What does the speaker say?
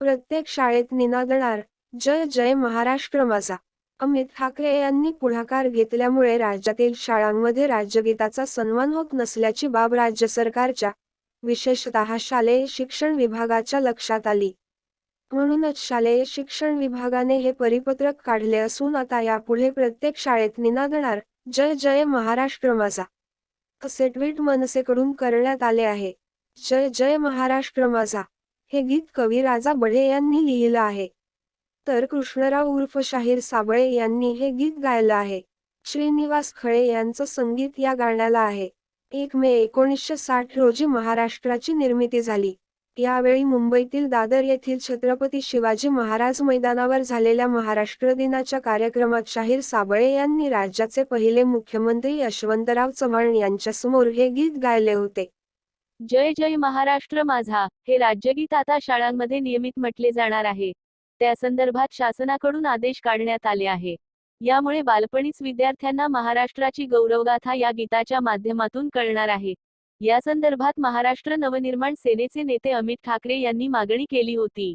प्रत्येक शाळेत निनादणार जय जय महाराष्ट्र माझा. अमित ठाकरे यांनी पुढाकार घेतल्यामुळे राज्यातील शाळांमध्ये राज्यगीताचा सन्मान होत नसल्याची बाब राज्य सरकारच्या विशेषतः शालेय शिक्षण विभागाच्या लक्षात आली. म्हणूनच शालेय शिक्षण विभागाने हे परिपत्रक काढले असून आता यापुढे प्रत्येक शाळेत निनादणार जय जय महाराष्ट्र माझा. असे ट्विट मनसेकडून करण्यात आले आहे. जय जय महाराष्ट्र माझा. हे गीत कवी राजा बढे यांनी लिहिलं आहे. तर कृष्णराव उर्फ शाहीर साबळे यांनी हे गीत गायलं आहे. श्रीनिवास खळे यांचं संगीत या गाण्याला आहे. एक मे एकोणीसशे साठ रोजी महाराष्ट्राची निर्मिती झाली. यावेळी मुंबईतील दादर येथील छत्रपती शिवाजी महाराज मैदानावर झालेल्या महाराष्ट्र दिनाच्या कार्यक्रमात शाहीर साबळे यांनी राज्याचे पहिले मुख्यमंत्री यशवंतराव चव्हाण यांच्यासमोर हे गीत गायले होते. जय जय महाराष्ट्र माझा हे राज्यगीत आता शाळांमध्ये नियमित म्हटले जाणार आहे. त्या संदर्भात शासनाकडून आदेश काढण्यात आले आहे. यामुळे बालपणीच विद्यार्थ्यांना महाराष्ट्राची गौरवगाथा या गीताच्या माध्यमातून कळणार आहे. या संदर्भात महाराष्ट्र नवनिर्माण सेनेचे नेते अमित ठाकरे यांनी मागणी केली होती.